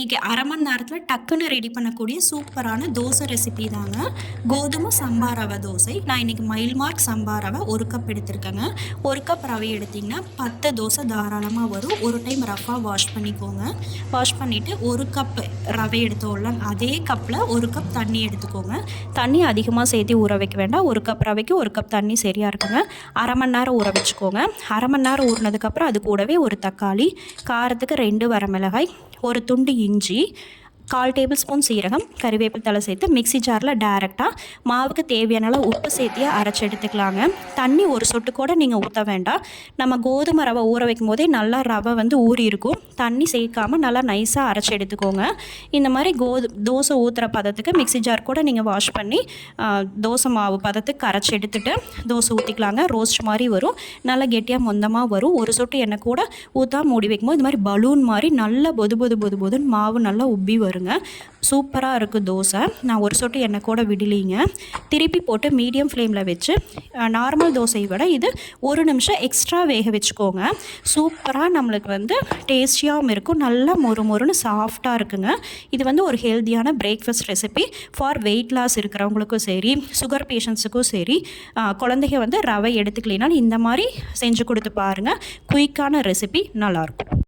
இன்றைக்கி அரை மணி நேரத்தில் டக்குன்னு ரெடி பண்ணக்கூடிய சூப்பரான தோசை ரெசிபி தாங்க. கோதுமை சம்பா ரவை தோசை. நான் இன்றைக்கி மைல் மார்க் சம்பா ரவை ஒரு கப் எடுத்திருக்கேங்க. ஒரு கப் ரவை எடுத்திங்கன்னா பத்து தோசை தாராளமாக வரும். ஒரு டைம் ரஃபாக வாஷ் பண்ணிக்கோங்க. வாஷ் பண்ணிவிட்டு ஒரு கப் ரவை எடுத்தோம்ல அதே கப்பில் ஒரு கப் தண்ணி எடுத்துக்கோங்க. தண்ணி அதிகமாக சேர்த்து ஊற வைக்க வேண்டாம். ஒரு கப் ரவைக்கு ஒரு கப் தண்ணி சரியாக இருக்குங்க. அரை மணி நேரம் ஊற வச்சுக்கோங்க. அரை மணி நேரம் ஊறினதுக்கப்புறம் அது கூடவே ஒரு தக்காளி காரத்துக்கு ரெண்டு வரமிளகாய் ஒரு துண்டு இஞ்சி கால் டேபிள் ஸ்பூன் சீரகம் கறிவேப்பில் தலை சேர்த்து மிக்சி ஜாரில் டேரெக்டாக மாவுக்கு தேவையான அளவு உப்பு சேர்த்தியே அரைச்சி எடுத்துக்கலாங்க. தண்ணி ஒரு சொட்டு கூட நீங்கள் ஊற்ற வேண்டாம். நம்ம கோதுமை ரவை ஊற வைக்கும் போதே நல்லா ரவை வந்து ஊறி இருக்கும். தண்ணி சேர்க்காமல் நல்லா நைஸாக அரைச்சி எடுத்துக்கோங்க. இந்த மாதிரி கோது தோசை ஊற்றுற பதத்துக்கு மிக்சி ஜார் கூட நீங்கள் வாஷ் பண்ணி தோசை மாவு பதத்துக்கு அரைச்சி எடுத்துட்டு தோசை ஊற்றிக்கலாங்க ரோஸ்ட் மாதிரி வரும். நல்லா கெட்டியாக மொந்தமாக வரும். ஒரு சொட்டு எண்ணெய் கூட ஊற்றா மூடி வைக்கும்போது இந்த மாதிரி பலூன் மாதிரி நல்லா பொது பொது பொது பொதுன்னு மாவு நல்லா உப்பி வரும். வருங்க சூப்பராக இருக்குது தோசை. நான் ஒரு சொட்டு எண்ணெய் கூட விடலிங்க. திருப்பி போட்டு மீடியம் ஃப்ளேமில் வச்சு நார்மல் தோசையை விட இது ஒரு நிமிஷம் எக்ஸ்ட்ரா வேக வச்சுக்கோங்க. சூப்பராக நம்மளுக்கு வந்து டேஸ்டியாகவும் இருக்கும். நல்லா மொறு மொறுன்னு சாஃப்டாக இருக்குங்க. இது வந்து ஒரு ஹெல்த்தியான breakfast recipe for weight loss இருக்கிறவங்களுக்கும் சரி சுகர் பேஷண்ட்ஸுக்கும் சரி குழந்தைங்க வந்து ரவை எடுத்துக்கலைனாலும் இந்த மாதிரி செஞ்சு கொடுத்து பாருங்கள் குயிக்கான ரெசிபி நல்லாயிருக்கும்.